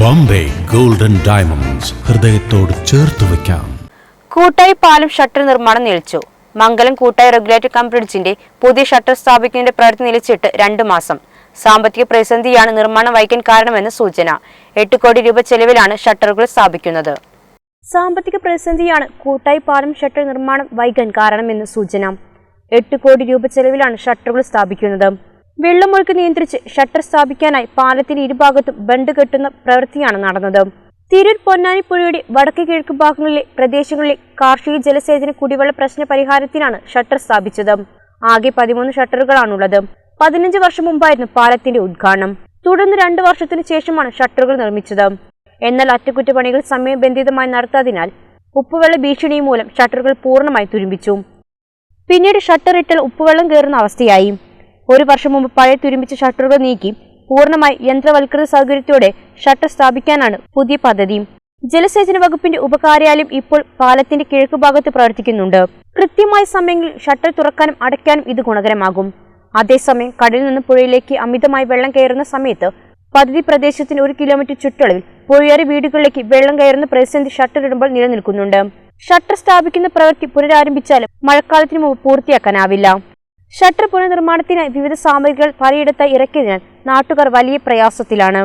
Bombay golden diamonds ഹൃദയത്തോട് ചേർത്ത് വെക്കാം കൂട്ടായി പാലം ഷട്ടർ നിർമ്മാണം നിലച്ചു. മംഗലം കൂട്ടായി റെഗുലേറ്റർ കം ബ്രിഡ്ജിന്റെ പുതിയ ഷട്ടർ സ്ഥാപിക്കുന്നതിന്റെ പ്രവൃത്തി നിലച്ചിട്ട് രണ്ടു മാസം. സാമ്പത്തിക പ്രതിസന്ധിയാണ് നിർമ്മാണം വൈകാൻ കാരണമെന്ന് സൂചന. എട്ട് കോടി രൂപ ചെലവിലാണ് ഷട്ടറുകൾ സ്ഥാപിക്കുന്നത്. സാമ്പത്തിക പ്രതിസന്ധിയാണ് കൂട്ടായി പാലം ഷട്ടർ നിർമ്മാണം വൈകാൻ കാരണമെന്ന് സൂചന. എട്ട് കോടി രൂപ ചെലവിലാണ് ഷട്ടറുകൾ സ്ഥാപിക്കുന്നത്. വെള്ളമൊഴുക്ക് നിയന്ത്രിച്ച് ഷട്ടർ സ്ഥാപിക്കാനായി പാലത്തിന്റെ ഇരുഭാഗത്തും ബണ്ട് കെട്ടുന്ന പ്രവൃത്തിയാണ് നടന്നത്. തിരൂർ പൊന്നാനി പുഴയുടെ വടക്ക് കിഴക്ക് ഭാഗങ്ങളിലെ പ്രദേശങ്ങളിലെ കാർഷിക ജലസേചന കുടിവെള്ള പ്രശ്ന പരിഹാരത്തിനാണ് ഷട്ടർ സ്ഥാപിച്ചത്. ആകെ പതിമൂന്ന് ഷട്ടറുകളാണുള്ളത്. പതിനഞ്ച് വർഷം മുമ്പായിരുന്നു പാലത്തിന്റെ ഉദ്ഘാടനം. തുടർന്ന് രണ്ടു വർഷത്തിനു ശേഷമാണ് ഷട്ടറുകൾ നിർമ്മിച്ചത്. എന്നാൽ അറ്റകുറ്റപ്പണികൾ സമയബന്ധിതമായി നടത്താതിനാൽ ഉപ്പുവെള്ള ഭീഷണി മൂലം ഷട്ടറുകൾ പൂർണമായി തുരുമ്പിച്ചു. പിന്നീട് ഷട്ടർ ഇട്ടാൽ ഉപ്പുവെള്ളം കയറുന്ന അവസ്ഥയായി. ഒരു വർഷം മുമ്പ് പഴയ തുരുമ്പിച്ച ഷട്ടറുകൾ നീക്കി പൂർണമായി യന്ത്രവൽകൃത സൗകര്യത്തോടെ ഷട്ടർ സ്ഥാപിക്കാനാണ് പുതിയ പദ്ധതി. ജലസേചന വകുപ്പിന്റെ ഉപകാര്യാലയം ഇപ്പോൾ പാലത്തിന്റെ കിഴക്ക് കിഴക്കുഭാഗത്ത് പ്രവർത്തിക്കുന്നുണ്ട്. കൃത്യമായ സമയങ്ങളിൽ ഷട്ടർ തുറക്കാനും അടയ്ക്കാനും ഇത് ഗുണകരമാകും. അതേസമയം കടലിൽ നിന്ന് പുഴയിലേക്ക് അമിതമായി വെള്ളം കയറുന്ന സമയത്ത് പദ്ധതി പ്രദേശത്തിന് ഒരു കിലോമീറ്റർ ചുറ്റളവിൽ പുഴയേറി വീടുകളിലേക്ക് വെള്ളം കയറുന്ന പ്രതിസന്ധി ഷട്ടർ ഇടുമ്പോൾ നിലനിൽക്കുന്നുണ്ട്. ഷട്ടർ സ്ഥാപിക്കുന്ന പ്രവൃത്തി പുനരാരംഭിച്ചാലും മഴക്കാലത്തിന് മുമ്പ് പൂർത്തിയാക്കാനാവില്ല. ഷട്ടർ പുനർനിർമ്മാണത്തിനായി വിവിധ സാമഗ്രികൾ പലയിടത്തായി ഇറക്കിയതിനാൽ നാട്ടുകാർ വലിയ പ്രയാസത്തിലാണ്.